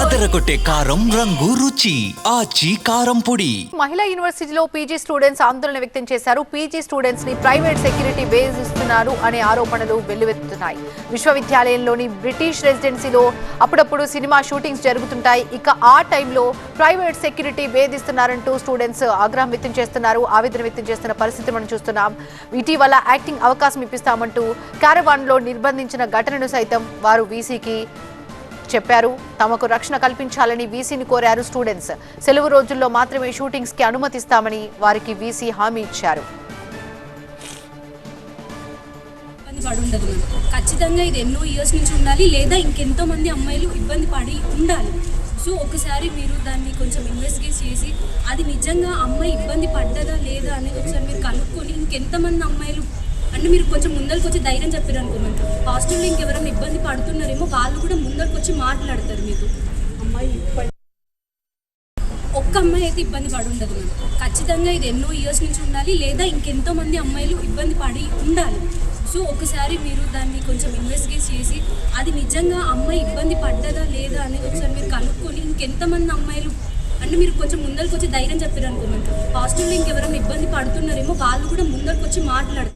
అదరగొట్టే కారం రంగు రుచి ఆచి కారం పొడి. మహిళా యూనివర్సిటీలో పీజీ స్టూడెంట్స్ ఆందోళన వ్యక్తం చేశారు. పీజీ స్టూడెంట్స్ని ప్రైవేట్ సెక్యూరిటీ వేధిస్తున్నారు అనే ఆరోపణలు వెల్లువెత్తుతున్నాయి. విశ్వవిద్యాలయంలోని బ్రిటిష్ రెసిడెన్సీలో అప్పుడప్పుడు సినిమా షూటింగ్స్ జరుగుతుంటాయి. ఇక ఆ టైంలో ప్రైవేట్ సెక్యూరిటీ వేధిస్తున్నారంటూ స్టూడెంట్స్ ఆగ్రహం వ్యక్తం చేస్తున్నారు. ఆవేదన వ్యక్తం చేస్తున్న పరిస్థితి మనం చూస్తున్నాం. ఇటీవల యాక్టింగ్ అవకాశం ఇప్పిస్తామంటూ క్యారవాన్లో నిర్బంధించిన ఘటనను సైతం వారు వీసీకి చెప్పారు. తమకు రక్షణ కల్పించాలని వీసీని కోరారు స్టూడెంట్స్. సెలవు రోజుల్లో మాత్రమే షూటింగ్స్కి అనుమతిస్తామని వారికి వీసీ హామీ ఇచ్చారు. ఇబ్బంది ఖచ్చితంగా ఇది ఎన్నో ఇయర్స్ నుంచి ఉండాలి లేదా ఇంకెంతో మంది అమ్మాయిలు ఇబ్బంది పడి ఉండాలి. సో ఒకసారి మీరు దాన్ని కొంచెం ఇన్వెస్టిగేట్ చేసి అది నిజంగా అమ్మాయి ఇబ్బంది పడ్డదా లేదా అనేది ఒకసారి మీరు కనుక్కొని ఇంకెంతమంది అమ్మాయిలు అంటే మీరు కొంచెం ముందరికి వచ్చి ధైర్యం చెప్పారు అనుకోమంట. హాస్టల్లో ఇంకెవరైనా ఇబ్బంది పడుతున్నారేమో వాళ్ళు కూడా ముందరికి వచ్చి మాట్లాడతారు మీకు. అమ్మాయి ఒక్క అమ్మాయి అయితే ఇబ్బంది పడి ఉండదు మనం ఖచ్చితంగా ఇది ఎన్నో ఇయర్స్ నుంచి ఉండాలి లేదా ఇంకెంతో మంది అమ్మాయిలు ఇబ్బంది పడి ఉండాలి. సో ఒకసారి మీరు దాన్ని కొంచెం ఇన్వెస్టిగేట్ చేసి అది నిజంగా అమ్మాయి ఇబ్బంది పడ్డదా లేదా అనేది ఒకసారి మీరు కనుక్కొని ఇంకెంతమంది అమ్మాయిలు అంటే మీరు కొంచెం ముందరికి వచ్చి ధైర్యం చెప్పారు అనుకోమంట. హాస్టల్లో ఇంకెవరైనా ఇబ్బంది పడుతున్నారేమో వాళ్ళు కూడా ముందరికి వచ్చి మాట్లాడతారు.